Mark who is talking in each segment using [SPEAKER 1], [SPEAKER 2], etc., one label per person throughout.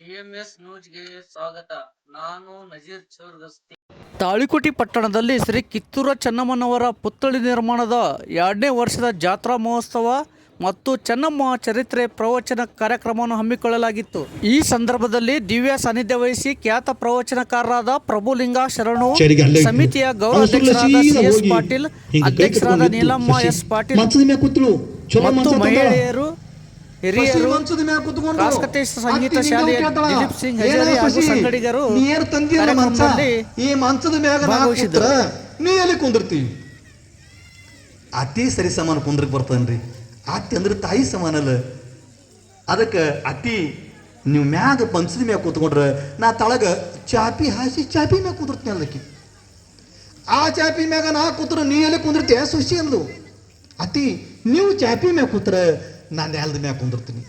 [SPEAKER 1] TMS ನ್ಯೂಸ್ಗೆ ಸ್ವಾಗತ. ನಾನು ನಜೀರ್ ಚೌರ್ಗಸ್ತಿ.
[SPEAKER 2] ತಾಳಿಕೋಟಿ ಪಟ್ಟಣದಲ್ಲಿ ಶ್ರೀ ಕಿತ್ತೂರ ಚೆನ್ನಮ್ಮನವರ ಪುತ್ಥಳಿ ನಿರ್ಮಾಣದ ಎರಡನೇ ವರ್ಷದ ಜಾತ್ರಾ ಮಹೋತ್ಸವ ಮತ್ತು ಚೆನ್ನಮ್ಮ ಚರಿತ್ರೆ ಪ್ರವಚನ ಕಾರ್ಯಕ್ರಮವನ್ನು ಹಮ್ಮಿಕೊಳ್ಳಲಾಗಿತ್ತು. ಈ ಸಂದರ್ಭದಲ್ಲಿ ದಿವ್ಯ ಸಾನ್ನಿಧ್ಯ ವಹಿಸಿ ಖ್ಯಾತ ಪ್ರವಚನಕಾರರಾದ ಪ್ರಭುಲಿಂಗ ಶರಣು. ಸಮಿತಿಯ
[SPEAKER 3] ಗೌರವ
[SPEAKER 2] ಗೌರವಾಧ್ಯಕ್ಷರಾದ
[SPEAKER 3] ಸುಳ್ಳು
[SPEAKER 2] ಸಿ ಎಸ್ ಪಾಟೀಲ್ ಅಧ್ಯಕ್ಷರಾದ ನೀಲಮ್ಮ ಎಸ್ ಪಾಟೀಲ್ ಮತ್ತು. ಮಹಿಳೆಯರು ಹಿರಿಯರು ಸಂಗೀತ ಶಾಲೆಯ. ದಿಲೀಪ್ ಸಿಂಗ್ ಹಜಾರಿ ಹಾಗೂ ಸಂಗಡಿಗರು ಕಾರ್ಯಕ್ರಮದಲ್ಲಿ
[SPEAKER 4] ಈ ಮಂಚದ ಮ್ಯಾಗ ನಾ
[SPEAKER 2] ಭಾಗವಹಿಸಿದ್ರು.
[SPEAKER 4] ಕೂತ್ರ ನೀ ಎಲ್ಲಿ ಕುಂದಿರ್ತಿ? ಅತಿ ಸರಿ ಸಮಾನ ಕುಂದ್ರಕ್ ಬರ್ತನ್ರಿ. ಅತಿ ಅಂದ್ರೆ ತಾಯಿ ಸಮಾನ ಅಲ್ಲ ಅದಕ್ಕೆ ಅತಿ ನೀವು ಮ್ಯಾಗ ಪಂಚದ ಮ್ಯಾಗ ಕೂತ್ಕೊಂಡ್ರೆ ನಾ ತಳಗ ಚಾಪಿ ಹಾಸಿ ಚಾಪಿ ಮ್ಯಾಗ ಕುಂದಿರ್ತೀನಿ ಅದಕ್ಕೆ ಆ ಚಾಪಿ ಮ್ಯಾಗ ನಾ ಕೂತ್ರ ನೀ ಎಲ್ಲಿ ಕುಂದಿರ್ತೀಯ ಸುಶಿ ಅಂದ್ಲು. ಅತಿ, ನೀವು ಚಾಪಿ ಮ್ಯಾಗ ಕೂತ್ರ ನಾ ನೆಲದ ಮ್ಯಾಗ ಕುಂದಿರ್ತೀನಿ.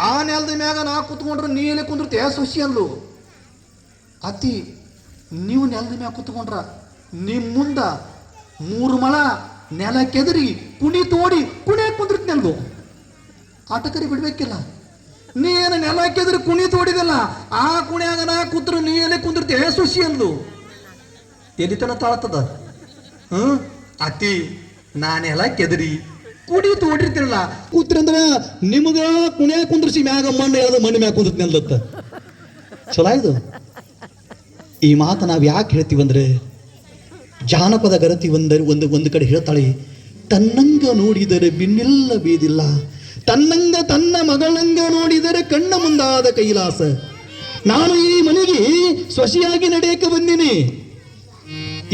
[SPEAKER 4] ಆ ನೆಲದ ಮ್ಯಾಗ ನಾ ಕೂತ್ಕೊಂಡ್ರೆ ನೀ ಎಲ್ಲಿ ಕುಂದಿರ್ತೀಯ ಸುಶಿ ಅಂದ್ಲು. ಅತಿ, ನೀವು ನೆಲದ ಮ್ಯಾಗ ಕೂತ್ಕೊಂಡ್ರ ನಿಮ್ಮ ಮುಂದ ಮೂರು ಮಳ ನೆಲ ಕೆದರಿ ಕುಣಿ ತೋಡಿ ಕುಣಿಯಾಗ ಕುಂದಿರ್ತೀನಿ ಅಂದ್ಲು ಆಟಕರಿ ಬಿಡ್ಬೇಕಿಲ್ಲ. ನೀ ಏನು ನೆಲ ಕೆದರಿ ಕುಣಿ ತೋಡಿದಲ್ಲ, ಆ ಕುಣಿಯಾಗ ನಾ ಕೂತ್ರು ನೀ ಎಲ್ಲಿ ಕುಂದಿರ್ತೀಯ ಸುಶಿ ಅಂದ್ಲು. ಎಲ್ಲಿ ತನ ತಾಳ್ತದ ಹ್ಮ್? ಅತಿ ನಾನೆಲ್ಲ ಕೆದರಿ. ಕುಡಿ ಓಡಿರ್ತಿರಲ್ಲ ಕೂತ್ರಂದ್ರ ನಿಮಗ ಕುಣ್ಯಾಗ ಕುಂದ್ರಿಸಿ ಮ್ಯಾಗ ಮಣ್ಣು ಎಳೆದು ಮಣ್ಣು ಮ್ಯಾಗ ಕುಂದಿರ್ತೀನಿ ನೆಲ್ದತ್ತ. ಚಲೋ ಇದು ಈ ಮಾತು ನಾವು ಯಾಕೆ ಹೇಳ್ತೀವಂದ್ರೆ ಜಾನಪದ ಗರತಿ ಒಂದರೆ ಒಂದು ಒಂದು ಕಡೆ ಹೇಳ್ತಾಳೆ, ತನ್ನಂಗ ನೋಡಿದರೆ ಬಿನ್ನೆಲ್ಲ ಬೀದಿಲ್ಲ, ತನ್ನಂಗ ತನ್ನ ಮಗಳಂಗ ನೋಡಿದರೆ ಕಣ್ಣ ಮುಂದಾದ ಕೈಲಾಸ. ನಾನು ಈ ಮನೆಗೆ ಸ್ವಸಿಯಾಗಿ ನಡೆಯಕ್ಕೆ ಬಂದಿನಿ.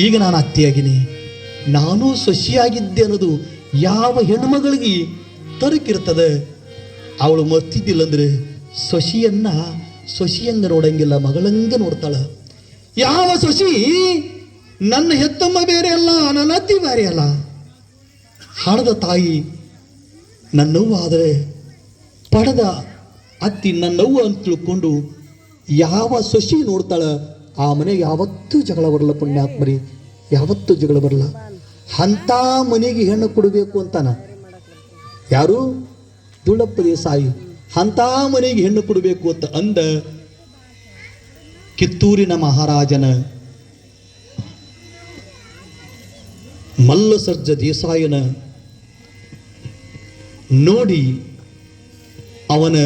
[SPEAKER 4] ಈಗ ನಾನು ಅತ್ತೆಯಾಗಿನಿ. ನಾನು ಸೊಸಿಯಾಗಿದ್ದೆ ಅನ್ನೋದು ಯಾವ ಹೆಣ್ಮಗಳಿಗೆ ತರಕಿರ್ತದೆ? ಅವಳು ಮರ್ತಿದ್ದಿಲ್ಲಂದ್ರೆ ಸಸಿಯನ್ನ ಸಸಿಯಂಗ ನೋಡಂಗಿಲ್ಲ ಮಗಳಂಗ ನೋಡ್ತಾಳ ಯಾವ ಸೊಸಿ? ನನ್ನ ಹೆತ್ತಮ್ಮ ಬೇರೆ ಅಲ್ಲ, ನನ್ನ ಅತ್ತಿ ಬೇರೆ ಅಲ್ಲ. ಹಾಡದ ತಾಯಿ, ನನ್ನವ್ವ ಆದರೆ ಪಡೆದ ಅತ್ತಿ ನನ್ನವ್ವ ಅಂತ ತಿಳ್ಕೊಂಡು ಯಾವ ಸೊಸಿ ನೋಡ್ತಾಳ? ಆ ಮನೆ ಯಾವತ್ತೂ ಜಗಳ ಬರಲ್ಲ ಪುಣ್ಯಾತ್ಮರಿ, ಯಾವತ್ತೂ ಜಗಳ ಬರಲ್ಲ. ಅಂಥ ಮನೆಗೆ ಹೆಣ್ಣು ಕೊಡಬೇಕು ಅಂತಾನ. ಯಾರು? ದುಳ್ಳಪ್ಪ ದೇಸಾಯಿ ಅಂಥ ಮನೆಗೆ ಹೆಣ್ಣು ಕೊಡಬೇಕು ಅಂತ ಅಂದ ಕಿತ್ತೂರಿನ ಮಹಾರಾಜನ ಮಲ್ಲಸರ್ಜ ದೇಸಾಯನ ನೋಡಿ ಅವನ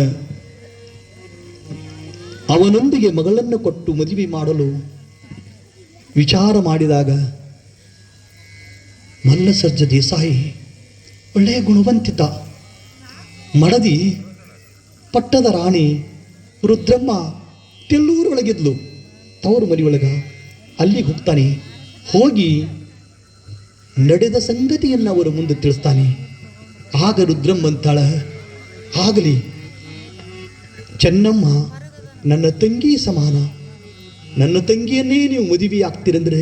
[SPEAKER 4] ಅವನೊಂದಿಗೆ ಮಗಳನ್ನು ಕೊಟ್ಟು ಮದುವೆ ಮಾಡಲು ವಿಚಾರ ಮಾಡಿದಾಗ ಮಲ್ಲಸರ್ಜ ದೇಸಾಯಿ ಒಳ್ಳೆಯ ಗುಣವಂತಿದ್ದ ಮಡದಿ ಪಟ್ಟದ ರಾಣಿ ರುದ್ರಮ್ಮ ತೆಲ್ಲೂರೊಳಗಿದ್ಲು. ತವರು ಮನೆಯೊಳಗ ಅಲ್ಲಿಗೆ ಹೋಗ್ತಾನೆ. ಹೋಗಿ ನಡೆದ ಸಂಗತಿಯನ್ನು ಅವರು ಮುಂದೆ ತಿಳಿಸ್ತಾನೆ. ಆಗ ರುದ್ರಮ್ಮ ಅಂತಾಳ, ಆಗಲಿ. ಚೆನ್ನಮ್ಮ, ನನ್ನ ತಂಗಿ ಸಮಾನ. ನನ್ನ ತಂಗಿಯನ್ನೇ ನೀವು ಮದುವೆ ಆಗ್ತೀರಂದ್ರೆ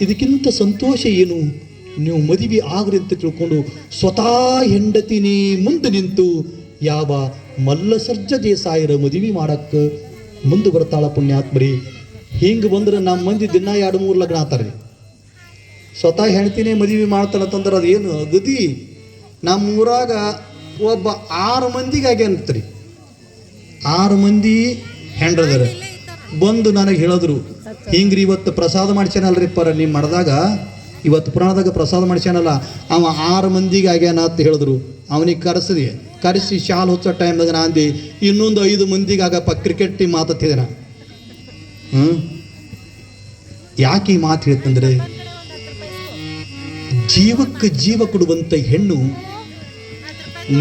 [SPEAKER 4] ಇದಕ್ಕಿಂತ ಸಂತೋಷ ಏನು? ನೀವು ಮದುವೆ ಆಗ್ರಿ ಅಂತ ತಿಳ್ಕೊಂಡು ಸ್ವತಃ ಹೆಂಡತಿನೇ ಮುಂದೆ ನಿಂತು ಯಾವ ಮಲ್ಲಸರ್ಜ ದೇಸಾಯರ ಮದುವೆ ಮಾಡಕ್ಕೆ ಮುಂದೆ ಬರ್ತಾಳ ಪುಣ್ಯಾತ್ಮರಿ. ಹಿಂಗೆ ಬಂದ್ರೆ ನಮ್ಮ ಮಂದಿ ದಿನ ಎರಡು ಮೂರು ಲಗ್ನ ಆತಾರೆ ಸ್ವತಃ ಹೆಣ್ತಿನೇ ಮದುವೆ ಮಾಡ್ತಾನಂತಂದ್ರೆ ಅದೇನು ಅಗದಿ ನಮ್ಮ ಊರಾಗ ಒಬ್ಬ ಆರು ಮಂದಿಗೆ ಆಗ್ಯಾನತ್ರಿ. ಆರು ಮಂದಿ ಹೆಂಡ್ರದಾರ. ಬಂದು ನನಗೆ ಹೇಳಿದ್ರು ಹಿಂಗ್ರಿ ಇವತ್ತು ಪ್ರಸಾದ ಮಾಡ್ಸ್ಯಾನಲ್ರಿ ಪರ ನೀವು ಮಾಡಿದಾಗ ಇವತ್ತು ಪುರಾಣದಾಗ ಪ್ರಸಾದ ಮಾಡಿಸ್ಯಾನಲ್ಲ, ಅವ ಆರು ಮಂದಿಗೆ ಆಗ್ಯಾನ ಅಂತ ಹೇಳಿದ್ರು. ಅವನಿಗೆ ಕರೆಸಿದೆ, ಕರೆಸಿ ಶಾಲ್ ಹೊಚ್ಚೋ ಟೈಮ್ದಾಗ ನಾ ಅಂದಿ, ಇನ್ನೊಂದು ಐದು ಮಂದಿಗೆ ಆಗಪ್ಪ ಕ್ರಿಕೆಟ್ ಟೀಮ್ ಮಾತಾಡ್ತಿದ್ದೆ ಹ್ಞೂ ಯಾಕೆ ಈ ಮಾತು ಹೇಳ್ತಂದ್ರೆ, ಜೀವಕ್ಕೆ ಜೀವ ಕೊಡುವಂಥ ಹೆಣ್ಣು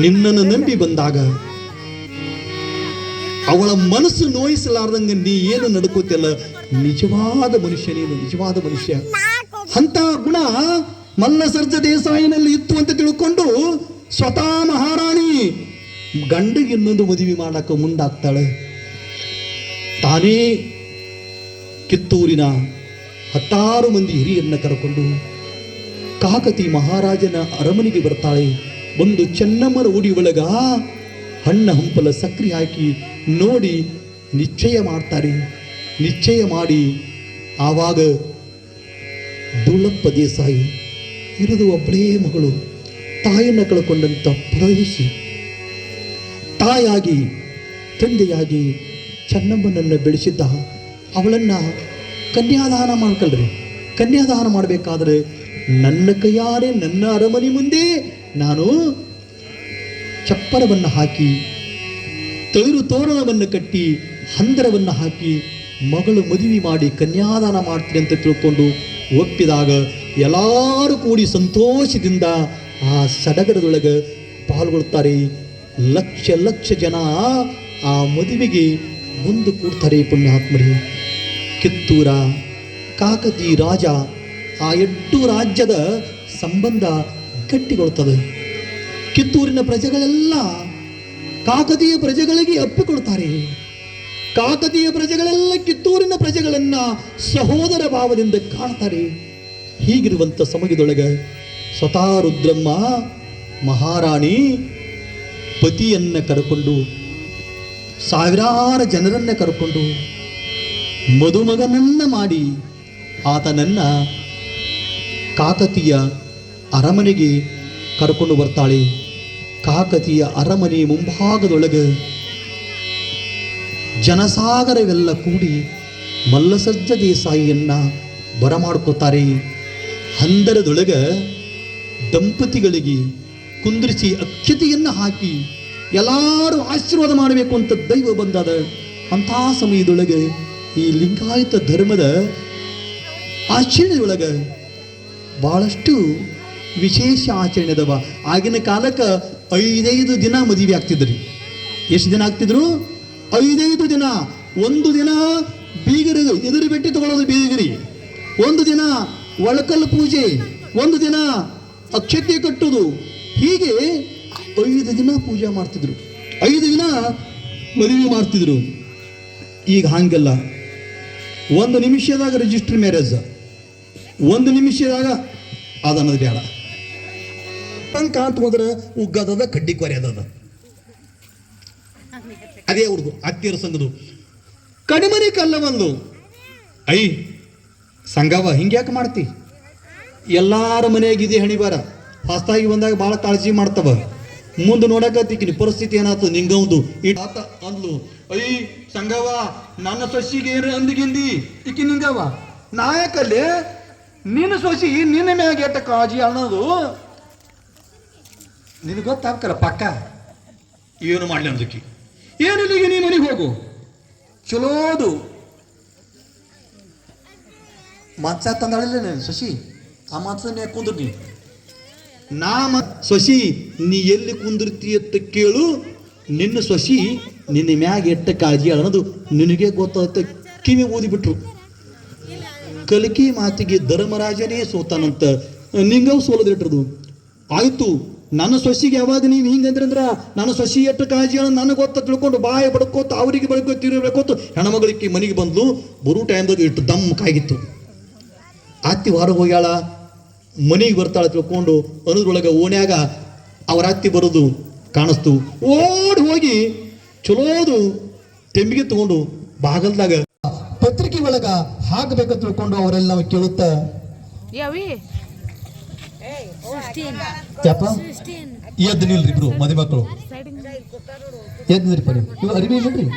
[SPEAKER 4] ನಿನ್ನನ್ನು ನಂಬಿ ಬಂದಾಗ, ಅವಳ ಮನಸ್ಸು ನೋಯಿಸಲಾರ್ದಂಗೆ ನೀ ಏನು ನಡ್ಕೋತಿಯಲ್ಲ? ನಿಜವಾದ ಮನುಷ್ಯ ನೀನು, ನಿಜವಾದ ಮನುಷ್ಯ. ಅಂತ ಗುಣ ಮಲ್ಲಸರ್ಜ ದೇಸಾಯಿನಲ್ಲಿ ಇತ್ತು ಅಂತ ತಿಳ್ಕೊಂಡು ಸ್ವತಃ ಮಹಾರಾಣಿ ಗಂಡಿಗೆ ಇನ್ನೊಂದು ಮದುವೆ ಮಾಡಕ್ಕೆ ಮುಂದಾಗ್ತಾಳೆ. ತಾನೇ ಕಿತ್ತೂರಿನ ಹತ್ತಾರು ಮಂದಿ ಹಿರಿಯನ್ನ ಕರೆಕೊಂಡು ಕಾಕತಿ ಮಹಾರಾಜನ ಅರಮನೆಗೆ ಬರ್ತಾಳೆ. ಒಂದು ಚೆನ್ನಮ್ಮನ ಉಡಿ ಒಳಗ ಹಣ್ಣ ಹಂಪಲ ಸಕ್ರಿ ಹಾಕಿ ನೋಡಿ ನಿಶ್ಚಯ ಮಾಡ್ತಾರೆ. ನಿಶ್ಚಯ ಮಾಡಿ ಆವಾಗ ದುಳ್ಳಪ್ಪ ದೇಸಾಯಿ ಇರದು ಒಬ್ಬಳೇ ಮಗಳು, ತಾಯಿಯನ್ನು ಕಳ್ಕೊಂಡಂಥ ಪ್ರವೇಶಿ ತಾಯಾಗಿ ತಂದೆಯಾಗಿ ಚೆನ್ನಮ್ಮನನ್ನು ಬೆಳೆಸಿದ್ದ ಅವಳನ್ನು ಕನ್ಯಾದಾನ ಮಾಡ್ಕಲ್ರಿ ಕನ್ಯಾದಾನ ಮಾಡಬೇಕಾದ್ರೆ ನನ್ನ ಕೈಯಾರೆ, ನನ್ನ ಅರಮನೆ ಮುಂದೆ ನಾನು ಚಪ್ಪರವನ್ನು ಹಾಕಿ, ತೈರು ತೋರಣವನ್ನು ಕಟ್ಟಿ, ಹಂದರವನ್ನು ಹಾಕಿ ಮಗಳು ಮದುವೆ ಮಾಡಿ ಕನ್ಯಾದಾನ ಮಾಡ್ತೀನಿ ಅಂತ ತಿಳ್ಕೊಂಡು ಒಪ್ಪಿದಾಗ ಎಲ್ಲರೂ ಕೂಡಿ ಸಂತೋಷದಿಂದ ಆ ಸಡಗರದೊಳಗೆ ಪಾಲ್ಗೊಳ್ತಾರೆ ಲಕ್ಷ ಲಕ್ಷ ಜನ ಆ ಮದುವೆಗೆ ಮುಂದೆ ಕೂಡ್ತಾರೆ ಪುಣ್ಯಾತ್ಮರಿ. ಕಿತ್ತೂರ, ಕಾಕತಿ ರಾಜ ಆ ಎಂಟು ರಾಜ್ಯದ ಸಂಬಂಧ ಗಟ್ಟಿಗೊಳ್ತದೆ. ಕಿತ್ತೂರಿನ ಪ್ರಜೆಗಳೆಲ್ಲ ಕಾಕತೀಯ ಪ್ರಜೆಗಳಿಗೆ ಅಪ್ಪಿಕೊಳ್ತಾರೆ. ಕಾಕತೀಯ ಪ್ರಜೆಗಳೆಲ್ಲ ಕಿತ್ತೂರಿನ ಪ್ರಜೆಗಳನ್ನ ಸಹೋದರ ಭಾವದಿಂದ ಕಾಣ್ತಾರೆ. ಹೀಗಿರುವಂಥ ಸಮಯದೊಳಗೆ ಸ್ವತಃ ರುದ್ರಮ್ಮ, ಮಹಾರಾಣಿ, ಪತಿಯನ್ನ ಕರ್ಕೊಂಡು, ಸಾವಿರಾರು ಜನರನ್ನ ಕರ್ಕೊಂಡು ಮದುಮಗನನ್ನ ಮಾಡಿ ಆತನನ್ನ ಕಾಕತೀಯ ಅರಮನೆಗೆ ಕರ್ಕೊಂಡು ಬರ್ತಾಳೆ. ಕಾಕತೀಯ ಅರಮನೆ ಮುಂಭಾಗದೊಳಗೆ ಜನಸಾಗರವೆಲ್ಲ ಕೂಡಿ ಮಲ್ಲಸಜ್ಜ ದೇಸಾಯಿಯನ್ನ ಬರಮಾಡ್ಕೋತಾರೆ. ಹಂದರದೊಳಗೆ ದಂಪತಿಗಳಿಗೆ ಕುಂದ್ರಿಸಿ ಅಕ್ಷತೆಯನ್ನು ಹಾಕಿ ಎಲ್ಲರೂ ಆಶೀರ್ವಾದ ಮಾಡಬೇಕು ಅಂತ ದೈವ ಬಂದದ. ಅಂತಹ ಸಮಯದೊಳಗೆ ಈ ಲಿಂಗಾಯತ ಧರ್ಮದ ಆಚರಣೆಯೊಳಗೆ ಭಾಳಷ್ಟು ವಿಶೇಷ ಆಚರಣೆ ಅದಾವ. ಆಗಿನ ಕಾಲಕ್ಕೆ ಐದೈದು ದಿನ ಮದುವೆ ಆಗ್ತಿದ್ರಿ. ಎಷ್ಟು ದಿನ ಆಗ್ತಿದ್ರು? ಐದೈದು ದಿನ, ಒಂದು ದಿನ ಬೀಗರಿ ಎದುರು ಬೆಟ್ಟಿ ತಗೊಳ್ಳೋದು ಬೀಗರಿ. ಒಂದು ದಿನ ಒಳಕಲ್ಲು ಪೂಜೆ, ಒಂದು ದಿನ ಅಕ್ಷತೆ ಕಟ್ಟುವುದು ಹೀಗೆ ಐದು ದಿನ ಪೂಜೆ ಮಾಡ್ತಿದ್ರು. ಐದು ದಿನ ಮದುವೆ ಮಾಡ್ತಿದ್ರು. ಈಗ ಹಂಗಲ್ಲ. ಒಂದು ನಿಮಿಷದಾಗ ರಿಜಿಸ್ಟರ್ ಮ್ಯಾರೇಜ್ ಒಂದು ನಿಮಿಷದಾಗ ಅದನ್ನೋದು ಬೇಡ. ಅಂತ ಹೋದ್ರೆ ಉಗ್ಗದದ ಕಡ್ಡಿ ಕೊರೆಯದದ ಅದೇ ಅವ್ರದ್ದು ಅತ್ತಿಯರ ಸಂಘದು ಕಡಿಮನೆ ಕಲ್ಲವಲ್ಲು. ಐ ಸಂಗವ ಹಿಂಗ್ಯಾಕೆ ಮಾಡ್ತಿ? ಎಲ್ಲಾರ ಮನೆಯಾಗಿದೆ ಹಣಿಬಾರ. ಹೊಸ್ತಾಗಿ ಬಂದಾಗ ಭಾಳ ಕಾಳಜಿ ಮಾಡ್ತವ. ಮುಂದೆ ನೋಡಕತ್ತಿಕ್ಕಿನಿ, ಪರಿಸ್ಥಿತಿ ಏನಾಯ್ತು ನಿಂಗವಂದು ಈ ಅಂದ್ಲು, ಐ ಸಂಗವ ನನ್ನ ಸೊಸಿಗೆ ಏನು ಅಂದಿಗಿಂದಿ? ಇಕ್ಕಿ ನಿಂಗವ. ನಾಯಕಲ್ಲಿ, ನಿನ್ನ ಸೊಸಿ ನಿನ್ನ ಮ್ಯಾಗ ಎಟ್ಟ ಕಾಳಜಿ ಅನ್ನೋದು? ನಿನಗೆ ಗೊತ್ತಾಗ್ತಾರ ಪಕ್ಕ. ಏನು ಮಾಡಲಿ ಅಂದಕ್ಕೆ ಏನಿಲ್ಲ ಈಗ ನೀ ಮನೆಗೆ ಹೋಗು? ಚಲೋದು. ಮಂಚ ತಂದಾಳಿಲ್ಲ ನೀನು, ಶಶಿ? ಆ ಮಂಚದ ಮ್ಯಾಗ ಕುಂದ್ರು ನೀ ನಾ ನೀ ಎಲ್ಲಿ ಕುಂದಿರ್ತಿ ಅಂತ ಕೇಳು. ನಿನ್ನ ಶಶಿ ನಿನ್ನ ಮ್ಯಾಗ ಎಟ್ಟ ಕಾಳಜಿ ಅನ್ನೋದು ನಿನಗೆ ಗೊತ್ತಾಗುತ್ತೆ ಕಿವಿ ಓದಿಬಿಟ್ರು ಕಲಿಕೆ ಮಾತಿಗೆ ಧರ್ಮರಾಜನೇ ಸೋತಾನಂತ, ನಿಂಗವ್ ಸೋಲದಿಟ್ರದು. ಆಯ್ತು. ನನ್ನ ಸೊಸಿಗೆ ಯಾವಾಗ ನೀವು ಹಿಂಗಂದ್ರೆ ಅಂದ್ರ ನನ್ನ ಸೊಸಿ ಎಟ್ಟು ಕಾಳಜಿಗಳನ್ನು ನನಗೆ ಗೊತ್ತ ತಿಳ್ಕೊಂಡು ಬಾಯ ಬಡ್ಕೋತ, ಅವರಿಗೆ ಬಡ್ಕೋ ತಿರುಗಬೇಕೋತು ಹೆಣ್ಮಗಳಿಗೆ ಮನೆಗೆ ಬಂದ್ಲು, ಬರೋ ಟೈಮ್ದಾಗ ಇಟ್ಟು ದಮ್ ಕಾಗಿತ್ತು ಹೊರಗೆ ಹೋಗ್ಯಾಳ, ಮನೆಗೆ ಬರ್ತಾಳೆ ತಿಳ್ಕೊಂಡು ಅನ್ನೋದ್ರೊಳಗೆ ಓಣ್ಯಾಗ ಅವ್ರ ಅತ್ತಿ ಬರೋದು ಕಾಣಿಸ್ತು. ಓಡಿ ಹೋಗಿ ಚಲೋದು ತೆಂಬಿಗೆ ತಗೊಂಡು ಬಾಗಲ್ದಾಗ ಪತ್ರಿಕೆ ಒಳಗ ಹಾಕಬೇಕು ತಿಳ್ಕೊಂಡು ಅವರೆಲ್ಲ ಕೇಳುತ್ತ. ಯಪ್ಪ ಎದ್ದು ನಿಲ್ರಿ ಇಬ್ರು ಮದುವೆ ಮಕ್ಕಳು ಎದ್ದು ನಿಲ್ರಿ ಇವ್ ಅರಿವಿ ಇಲ್ರಿ